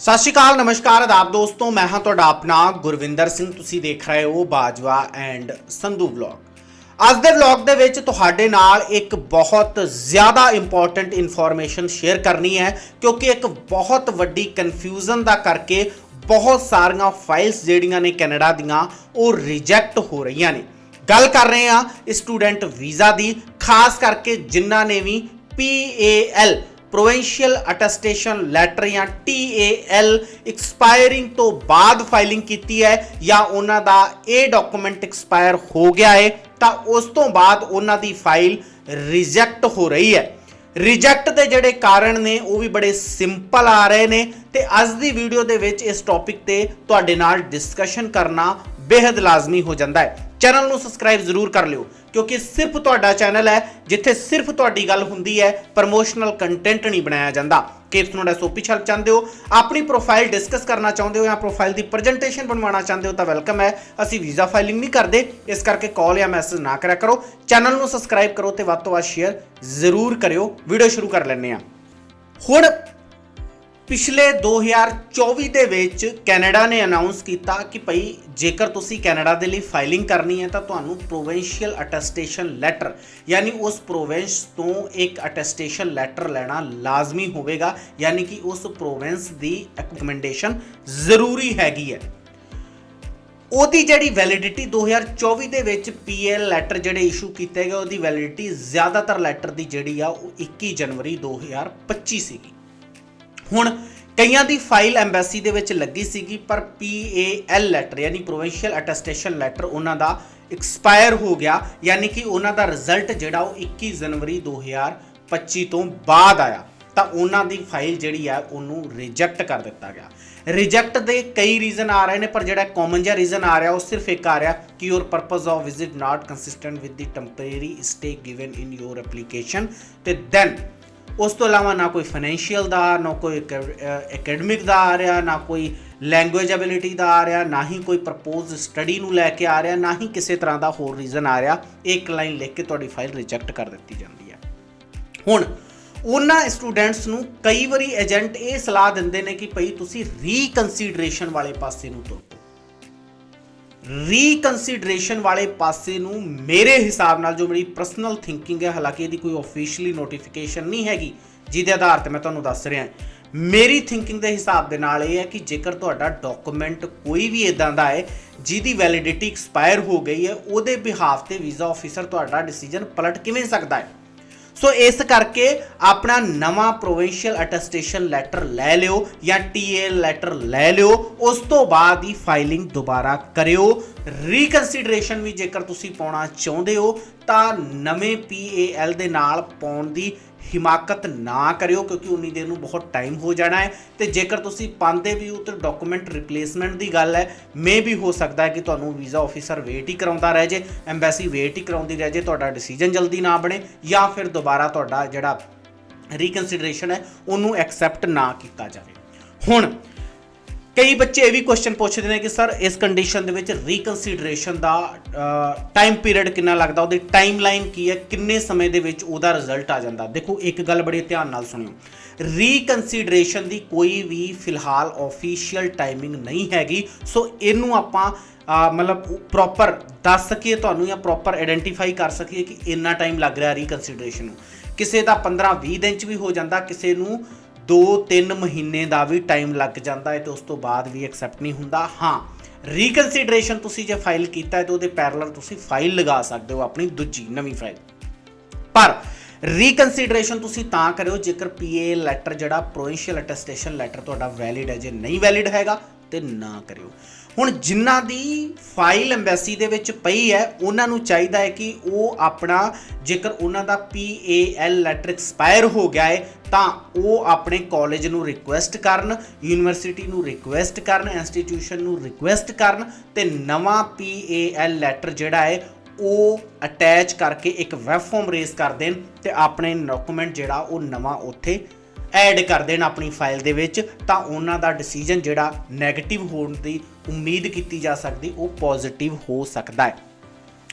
ਸਤਿ ਸ਼੍ਰੀ ਅਕਾਲ, ਨਮਸਕਾਰ ਆਦਾਬ ਦੋਸਤੋ, ਮੈਂ ਹਾਂ ਤੁਹਾਡਾ ਆਪਣਾ ਗੁਰਵਿੰਦਰ ਸਿੰਘ। ਤੁਸੀਂ ਦੇਖ ਰਹੇ ਹੋ ਬਾਜਵਾ ਐਂਡ ਸੰਧੂ ਵਲੌਗ। ਅੱਜ ਦੇ ਵਲੌਗ ਦੇ ਵਿੱਚ ਤੁਹਾਡੇ ਨਾਲ ਇੱਕ ਬਹੁਤ ਜ਼ਿਆਦਾ ਇੰਪੋਰਟੈਂਟ ਇਨਫੋਰਮੇਸ਼ਨ ਸ਼ੇਅਰ ਕਰਨੀ ਹੈ, ਕਿਉਂਕਿ ਇੱਕ ਬਹੁਤ ਵੱਡੀ ਕਨਫਿਊਜ਼ਨ ਦਾ ਕਰਕੇ ਬਹੁਤ ਸਾਰੀਆਂ ਫਾਈਲਸ ਜਿਹੜੀਆਂ ਨੇ ਕੈਨੇਡਾ ਦੀਆਂ, ਉਹ ਰਿਜੈਕਟ ਹੋ ਰਹੀਆਂ ਨੇ। ਗੱਲ ਕਰ ਰਹੇ ਹਾਂ ਸਟੂਡੈਂਟ ਵੀਜ਼ਾ ਦੀ, ਖਾਸ ਕਰਕੇ ਜਿਨ੍ਹਾਂ ਨੇ ਵੀ PAL ਪ੍ਰੋਵਿੰਸ਼ੀਅਲ ਅਟੈਸਟੇਸ਼ਨ ਲੈਟਰ ਜਾਂ TAL ਐਕਸਪਾਇਰਿੰਗ ਤੋਂ ਬਾਅਦ ਫਾਈਲਿੰਗ ਕੀਤੀ ਹੈ ਜਾਂ ਉਹਨਾਂ ਦਾ ਇਹ ਡਾਕੂਮੈਂਟ ਐਕਸਪਾਇਰ ਹੋ ਗਿਆ ਹੈ, ਤਾਂ ਉਸ ਤੋਂ ਬਾਅਦ ਉਹਨਾਂ ਦੀ ਫਾਈਲ ਰਿਜੈਕਟ ਹੋ ਰਹੀ ਹੈ। ਰਿਜੈਕਟ ਦੇ ਜਿਹੜੇ ਕਾਰਨ ਨੇ, ਉਹ ਵੀ ਬੜੇ ਸਿੰਪਲ ਆ ਰਹੇ ਨੇ ਤੇ ਅੱਜ ਦੀ ਵੀਡੀਓ ਦੇ ਵਿੱਚ ਇਸ ਟੌਪਿਕ ਤੇ ਤੁਹਾਡੇ ਨਾਲ ਡਿਸਕਸ਼ਨ ਕਰਨਾ ਬੇहद ਲਾਜ਼ਮੀ ਹੋ ਜਾਂਦਾ ਹੈ। ਚੈਨਲ ਨੂੰ ਸਬਸਕ੍ਰਾਈਬ ਜ਼ਰੂਰ ਕਰ ਲਿਓ, ਕਿਉਂਕਿ ਸਿਰਫ ਤੁਹਾਡਾ ਚੈਨਲ ਹੈ, ਜਿੱਥੇ ਸਿਰਫ ਤੁਹਾਡੀ ਗੱਲ ਹੁੰਦੀ ਹੈ ਪ੍ਰਮੋਸ਼ਨਲ ਕੰਟੈਂਟ ਨਹੀਂ ਬਣਾਇਆ ਜਾਂਦਾ। ਕਿ ਤੁਸੀਂ ਤੁਹਾਡਾ ਸੋਪੀ ਛਲ ਚਾਹੁੰਦੇ ਹੋ? ਆਪਣੀ ਪ੍ਰੋਫਾਈਲ ਡਿਸਕਸ ਕਰਨਾ ਚਾਹੁੰਦੇ ਹੋ ਜਾਂ ਪ੍ਰੋਫਾਈਲ ਦੀ ਪ੍ਰੈਜੈਂਟੇਸ਼ਨ ਬਣਵਾਉਣਾ ਚਾਹੁੰਦੇ ਹੋ ਤਾਂ ਵੈਲਕਮ ਹੈ। ਅਸੀਂ ਵੀਜ਼ਾ ਫਾਈਲਿੰਗ ਨਹੀਂ ਕਰਦੇ, ਇਸ ਕਰਕੇ ਕਾਲ ਜਾਂ ਮੈਸੇਜ ਨਾ ਕਰਿਆ ਕਰੋ। ਚੈਨਲ ਨੂੰ ਸਬਸਕ੍ਰਾਈਬ ਕਰੋ ਤੇ ਵੱਧ ਤੋਂ ਵੱਧ ਸ਼ੇਅਰ ਜ਼ਰੂਰ ਕਰਿਓ। ਵੀਡੀਓ ਸ਼ੁਰੂ ਕਰ ਲੈਂਦੇ ਹਾਂ। ਹੁਣ ਪਿਛਲੇ 2024 ਦੇ ਵਿੱਚ ਕੈਨੇਡਾ ਨੇ ਅਨਾਉਂਸ ਕੀਤਾ ਕਿ ਭਈ ਜੇਕਰ ਤੁਸੀਂ ਕੈਨੇਡਾ ਦੇ ਲਈ ਫਾਈਲਿੰਗ ਕਰਨੀ ਹੈ ਤਾਂ ਤੁਹਾਨੂੰ ਪ੍ਰੋਵਿੰਸ਼ੀਅਲ ਅਟੈਸਟੇਸ਼ਨ ਲੈਟਰ ਯਾਨੀ ਉਸ ਪ੍ਰੋਵਿੰਸ ਤੋਂ ਇੱਕ ਅਟੈਸਟੇਸ਼ਨ ਲੈਟਰ ਲੈਣਾ ਲਾਜ਼ਮੀ ਹੋਵੇਗਾ, ਯਾਨੀ ਕਿ ਉਸ ਪ੍ਰੋਵਿੰਸ ਦੀ ਐਕਮੈਂਡੇਸ਼ਨ ਜ਼ਰੂਰੀ ਹੈਗੀ ਹੈ। ਉਹਦੀ ਜਿਹੜੀ ਵੈਲਿਡਿਟੀ 2024 ਦੇ ਵਿੱਚ ਪੀਐਲ ਲੈਟਰ ਜਿਹੜੇ ਇਸ਼ੂ ਕੀਤੇ ਗਏ, ਉਹਦੀ ਵੈਲਿਡਿਟੀ ਜ਼ਿਆਦਾਤਰ ਲੈਟਰ ਦੀ ਜਿਹੜੀ ਆ, ਉਹ 21 ਜਨਵਰੀ 2025 ਸੀਗੀ। ਹੁਣ ਕਈਆਂ ਦੀ ਫਾਈਲ ਐਮਬੈਸੀ ਦੇ ਵਿੱਚ ਲੱਗੀ ਸੀਗੀ, ਪਰ PAL ਲੈਟਰ ਯਾਨੀ ਪ੍ਰੋਵਿੰਸ਼ੀਅਲ ਅਟੈਸਟੇਸ਼ਨ ਲੈਟਰ ਉਹਨਾਂ ਦਾ ਐਕਸਪਾਇਰ ਹੋ ਗਿਆ, ਯਾਨੀ ਕਿ ਉਹਨਾਂ ਦਾ ਰਿਜ਼ਲਟ ਜਿਹੜਾ ਉਹ 21 ਜਨਵਰੀ 2025 ਤੋਂ ਬਾਅਦ ਆਇਆ। ਤਾਂ ਉਹਨਾਂ ਦੀ ਫਾਈਲ ਜਿਹੜੀ ਆ, ਉਹਨੂੰ ਰਿਜੈਕਟ ਕਰ ਦਿੱਤਾ ਗਿਆ। ਰਿਜੈਕਟ ਦੇ ਕਈ ਰੀਜ਼ਨ ਆ ਰਹੇ ਨੇ, ਪਰ ਜਿਹੜਾ ਕਾਮਨ ਜਿਹਾ ਰੀਜ਼ਨ ਆ ਰਿਹਾ, ਉਹ ਸਿਰਫ ਇੱਕ ਆ ਰਿਹਾ ਕਿ your purpose of visit not consistent with the temporary stay given in your application ਤੇ ਦੈਨ ਉਸ ਤੋਂ ਇਲਾਵਾ ਨਾ ਕੋਈ ਫਾਈਨੈਂਸ਼ੀਅਲ ਦਾ, ਨਾ ਕੋਈ ਅਕੈਡਮਿਕ ਦਾ ਆ ਰਿਹਾ, ਨਾ ਕੋਈ ਲੈਂਗੁਏਜ ਐਬਿਲਿਟੀ ਦਾ ਆ ਰਿਹਾ, ਨਾ ਹੀ ਕੋਈ ਪ੍ਰਪੋਜ਼ ਸਟੱਡੀ ਨੂੰ ਲੈ ਕੇ ਆ ਰਿਹਾ, ਨਾ ਹੀ ਕਿਸੇ ਤਰ੍ਹਾਂ ਦਾ ਹੋਰ ਰੀਜ਼ਨ ਆ ਰਿਹਾ ਇੱਕ ਲਾਈਨ ਲਿਖ ਕੇ ਤੁਹਾਡੀ ਫਾਈਲ ਰਿਜੈਕਟ ਕਰ ਦਿੱਤੀ ਜਾਂਦੀ ਹੈ। ਹੁਣ, ਉਹਨਾਂ ਸਟੂਡੈਂਟਸ ਨੂੰ ਕਈ ਵਾਰੀ ਏਜੰਟ ਇਹ ਸਲਾਹ ਦਿੰਦੇ ਨੇ ਕਿ ਭਈ ਤੁਸੀਂ ਰੀਕਨਸੀਡਰੇਸ਼ਨ ਵਾਲੇ ਪਾਸੇ ਨੂੰ ਤੁਰੋ। ਰੀਕਨਸੀਡਰੇਸ਼ਨ ਵਾਲੇ ਪਾਸੇ ਨੂੰ ਮੇਰੇ ਹਿਸਾਬ ਨਾਲ ਜੋ ਮੇਰੀ ਪਰਸਨਲ ਥਿੰਕਿੰਗ ਹੈ, ਹਾਲਾਂਕਿ ਇਹਦੀ ਕੋਈ ਆਫੀਸ਼ੀਅਲੀ ਨੋਟੀਫਿਕੇਸ਼ਨ ਨਹੀਂ ਹੈਗੀ, ਜਿਹਦੇ ਆਧਾਰ ਤੇ ਮੈਂ ਤੁਹਾਨੂੰ ਦੱਸ ਰਿਹਾ ਮੇਰੀ ਥਿੰਕਿੰਗ ਦੇ ਹਿਸਾਬ ਦੇ ਨਾਲ ਇਹ ਹੈ ਕਿ ਜੇਕਰ ਤੁਹਾਡਾ ਡਾਕੂਮੈਂਟ ਕੋਈ ਵੀ ਇਦਾਂ ਦਾ ਹੈ, ਜਿਹਦੀ ਵੈਲਿਡਿਟੀ ਐਕਸਪਾਇਰ ਹੋ ਗਈ ਹੈ, ਉਹਦੇ ਬਿਹਾਫ ਤੇ ਵੀਜ਼ਾ ਆਫੀਸਰ ਤੁਹਾਡਾ ਡਿਸੀਜਨ ਪਲਟ ਕਿਵੇਂ ਸਕਦਾ ਹੈ? ਸੋ ਇਸ ਕਰਕੇ ਆਪਣਾ ਨਵਾਂ ਪ੍ਰੋਵਿੰਸ਼ੀਅਲ ਅਟੈਸਟੇਸ਼ਨ ਲੈਟਰ ਲੈ ਲਿਓ ਜਾਂ ਟੀਏਲ ਲੈਟਰ ਲੈ ਲਿਓ, ਉਸ ਤੋਂ ਬਾਅਦ ਹੀ ਫਾਈਲਿੰਗ ਦੁਬਾਰਾ ਕਰਿਓ। ਰੀਕਨਸੀਡਰੇਸ਼ਨ ਵੀ ਜੇਕਰ ਤੁਸੀਂ ਪਾਉਣਾ ਚਾਹੁੰਦੇ ਹੋ, ਤਾਂ ਨਵੇਂ ਪੀਏਐਲ ਦੇ ਨਾਲ ਪਾਉਣ ਦੀ ਹਿਮਾਕਤ ਨਾ ਕਰਿਓ ਕਿਉਂਕਿ ਉਨੀ ਦੇਰ ਨੂੰ ਬਹੁਤ ਟਾਈਮ ਹੋ ਜਾਣਾ ਹੈ। ਤੇ ਜੇਕਰ ਤੁਸੀਂ ਪਾਉਂਦੇ ਵੀ ਹੋ ਤੇ ਡਾਕੂਮੈਂਟ ਰਿਪਲੇਸਮੈਂਟ ਦੀ ਗੱਲ ਹੈ। ਮੇ ਵੀ ਹੋ ਸਕਦਾ ਹੈ ਕਿ ਤੁਹਾਨੂੰ ਵੀਜ਼ਾ ਆਫੀਸਰ ਵੇਟ ਹੀ ਕਰਾਉਂਦਾ ਰਹਿ ਜੇ ਐਮਬੈਸੀ ਵੇਟ ਹੀ ਕਰਾਉਂਦੀ ਰਹਿ ਜੇ, ਤੁਹਾਡਾ ਡਿਸੀਜਨ ਜਲਦੀ ਨਾ ਬਣੇ ਜਾਂ ਫਿਰ ਦੁਬਾਰਾ ਤੁਹਾਡਾ ਜਿਹੜਾ ਰੀਕਨਸੀਡਰੇਸ਼ਨ ਹੈ, ਉਹਨੂੰ ਐਕਸੈਪਟ ਨਾ ਕੀਤਾ ਜਾਵੇ। ਹੁਣ ਕਈ ਬੱਚੇ ਇਹ ਵੀ ਕੁਐਸਚਨ ਪੁੱਛਦੇ ਨੇ ਕਿ ਸਰ ਇਸ ਕੰਡੀਸ਼ਨ ਦੇ ਵਿੱਚ ਰੀਕਨਸੀਡਰੇਸ਼ਨ ਦਾ ਟਾਈਮ ਪੀਰੀਅਡ ਕਿੰਨਾ ਲੱਗਦਾ? ਉਹਦੀ ਟਾਈਮਲਾਈਨ ਕੀ ਹੈ? ਕਿੰਨੇ ਸਮੇਂ ਦੇ ਵਿੱਚ ਉਹਦਾ ਰਿਜ਼ਲਟ ਆ ਜਾਂਦਾ? ਦੇਖੋ, ਇੱਕ ਗੱਲ ਬੜੇ ਧਿਆਨ ਨਾਲ ਸੁਣਿਓ। ਰੀਕਨਸੀਡਰੇਸ਼ਨ ਦੀ ਕੋਈ ਵੀ ਫਿਲਹਾਲ ਆਫੀਸ਼ੀਅਲ ਟਾਈਮਿੰਗ ਨਹੀਂ ਹੈਗੀ। ਸੋ ਇਹਨੂੰ ਆਪਾਂ ਮਤਲਬ ਪ੍ਰੋਪਰ ਦੱਸ ਸਕੀਏ ਤੁਹਾਨੂੰ ਜਾਂ ਪ੍ਰੋਪਰ ਆਇਡੈਂਟੀਫਾਈ ਕਰ ਸਕੀਏ ਕਿ ਇੰਨਾ ਟਾਈਮ ਲੱਗ ਰਿਹਾ ਰੀਕਨਸੀਡਰੇਸ਼ਨ ਨੂੰ। ਕਿਸੇ ਦਾ 15 20 ਦਿਨ ਚ ਵੀ ਹੋ ਜਾਂਦਾ, ਕਿਸੇ ਨੂੰ 2-3 ਮਹੀਨੇ ਦਾ ਵੀ ਟਾਈਮ ਲੱਗ ਜਾਂਦਾ ਹੈ ਤੇ ਉਸ ਤੋਂ ਬਾਅਦ ਵੀ ਐਕਸੈਪਟ ਨਹੀਂ ਹੁੰਦਾ। ਹਾਂ ਰੀਕਨਸੀਡਰੇਸ਼ਨ ਤੁਸੀਂ ਜੇ ਫਾਈਲ ਕੀਤਾ ਹੈ ਤਾਂ ਉਹਦੇ ਪੈਰਲਲ ਤੁਸੀਂ ਫਾਈਲ ਲਗਾ ਸਕਦੇ ਹੋ ਆਪਣੀ ਦੂਜੀ, ਨਵੀਂ ਫਾਈਲ ਪਰ ਰੀਕਨਸੀਡਰੇਸ਼ਨ ਤੁਸੀਂ ਤਾਂ ਕਰਿਓ ਜੇਕਰ ਪੀਏ ਲੈਟਰ ਜਿਹੜਾ ਪ੍ਰੋਵਿੰਸ਼ੀਅਲ ਅਟੈਸਟੇਸ਼ਨ ਲੈਟਰ ਤੁਹਾਡਾ ਵੈਲਿਡ ਹੈ। ਜੇ ਨਹੀਂ ਵੈਲਿਡ ਹੈਗਾ ਤੇ ਨਾ ਕਰਿਓ। ਹੁਣ ਜਿਨ੍ਹਾਂ ਦੀ ਫਾਈਲ ਐਮਬੈਸੀ ਦੇ ਵਿੱਚ ਪਈ ਹੈ, ਉਹਨਾਂ ਨੂੰ ਚਾਹੀਦਾ ਹੈ ਕਿ ਉਹ ਆਪਣਾ ਜੇਕਰ ਉਹਨਾਂ ਦਾ PAL ਲੈਟਰ ਐਕਸਪਾਇਰ ਹੋ ਗਿਆ ਹੈ, ਤਾਂ ਉਹ ਆਪਣੇ ਕਾਲਜ ਨੂੰ ਰਿਕੁਐਸਟ ਕਰਨ, ਯੂਨੀਵਰਸਿਟੀ ਨੂੰ ਰਿਕੁਐਸਟ ਕਰਨ, ਇੰਸਟੀਟਿਊਸ਼ਨ ਨੂੰ ਰਿਕੁਐਸਟ ਕਰਨ ਤੇ ਨਵਾਂ PAL ਲੈਟਰ ਜਿਹੜਾ ਹੈ, ਉਹ ਅਟੈਚ ਕਰਕੇ ਇੱਕ ਵੈਬ ਫਾਰਮ ਰੇਸ ਕਰ ਦੇਣ ਤੇ ਆਪਣੇ ਡਾਕੂਮੈਂਟ ਜਿਹੜਾ ਉਹ ਨਵਾਂ ਉੱਥੇ ਐਡ ਕਰ ਦੇਣ ਆਪਣੀ ਫਾਈਲ ਦੇ ਵਿੱਚ, ਤਾਂ ਉਹਨਾਂ ਦਾ ਡਿਸੀਜਨ ਜਿਹੜਾ 네ਗੇਟਿਵ ਹੋਣ ਦੀ ਉਮੀਦ ਕੀਤੀ ਜਾ ਸਕਦੀ, ਉਹ ਪੋਜ਼ਿਟਿਵ ਹੋ ਸਕਦਾ ਹੈ।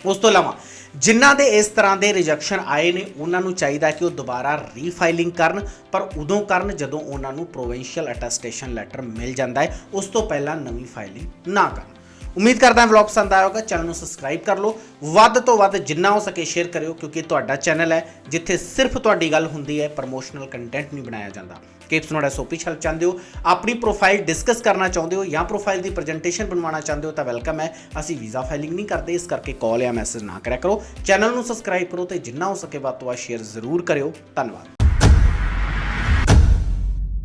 ਉਸ ਤੋਂ ਇਲਾਵਾ, ਜਿਨ੍ਹਾਂ ਦੇ ਇਸ ਤਰ੍ਹਾਂ ਦੇ ਰਿਜੈਕਸ਼ਨ ਆਏ ਨੇ, ਉਹਨਾਂ ਨੂੰ ਚਾਹੀਦਾ ਕਿ ਉਹ ਦੁਬਾਰਾ ਰੀਫਾਈਲਿੰਗ ਕਰਨ, ਪਰ ਉਦੋਂ ਕਰਨ ਜਦੋਂ ਉਹਨਾਂ ਨੂੰ ਪ੍ਰੋਵਿੰਸ਼ੀਅਲ ਅਟੈਸਟੇਸ਼ਨ ਲੈਟਰ ਮਿਲ ਜਾਂਦਾ ਹੈ, ਉਸ ਤੋਂ ਪਹਿਲਾਂ ਨਵੀਂ ਫਾਈਲਿੰਗ ਨਾ ਕਰਨ। ਉਮੀਦ ਕਰਦਾ ਹਾਂ ਵਲੌਗ ਪਸੰਦ ਆਇਆ ਹੋਗਾ ਚੈਨਲ ਨੂੰ ਸਬਸਕ੍ਰਾਈਬ ਕਰ ਲਓ। ਵੱਧ ਤੋਂ ਵੱਧ ਜਿੰਨਾ ਹੋ ਸਕੇ ਸ਼ੇਅਰ ਕਰਿਓ, ਕਿਉਂਕਿ ਤੁਹਾਡਾ ਚੈਨਲ ਹੈ, ਜਿੱਥੇ ਸਿਰਫ ਤੁਹਾਡੀ ਗੱਲ ਹੁੰਦੀ ਹੈ ਪ੍ਰੋਮੋਸ਼ਨਲ ਕੰਟੈਂਟ ਨਹੀਂ ਬਣਾਇਆ ਜਾਂਦਾ। ਕਿਪਸ ਨੋੜਾ ਸੋਪੀ ਛਲ ਚਾਹੁੰਦੇ ਹੋ। ਆਪਣੀ ਪ੍ਰੋਫਾਈਲ ਡਿਸਕਸ ਕਰਨਾ ਚਾਹੁੰਦੇ ਹੋ ਜਾਂ ਪ੍ਰੋਫਾਈਲ ਦੀ ਪ੍ਰੈਜੈਂਟੇਸ਼ਨ ਬਣਵਾਉਣਾ ਚਾਹੁੰਦੇ ਹੋ ਤਾਂ ਵੈਲਕਮ ਹੈ। ਅਸੀਂ ਵੀਜ਼ਾ ਫਾਈਲਿੰਗ ਨਹੀਂ ਕਰਦੇ, ਇਸ ਕਰਕੇ ਕਾਲ ਜਾਂ ਮੈਸੇਜ ਨਾ ਕਰਿਆ ਕਰੋ। ਚੈਨਲ ਨੂੰ ਸਬਸਕ੍ਰਾਈਬ ਕਰੋ ਤੇ ਜਿੰਨਾ ਹੋ ਸਕੇ ਵੱਧ ਤੋਂ ਵੱਧ ਸ਼ੇਅਰ ਜ਼ਰੂਰ ਕਰਿਓ। ਧੰਨਵਾਦ।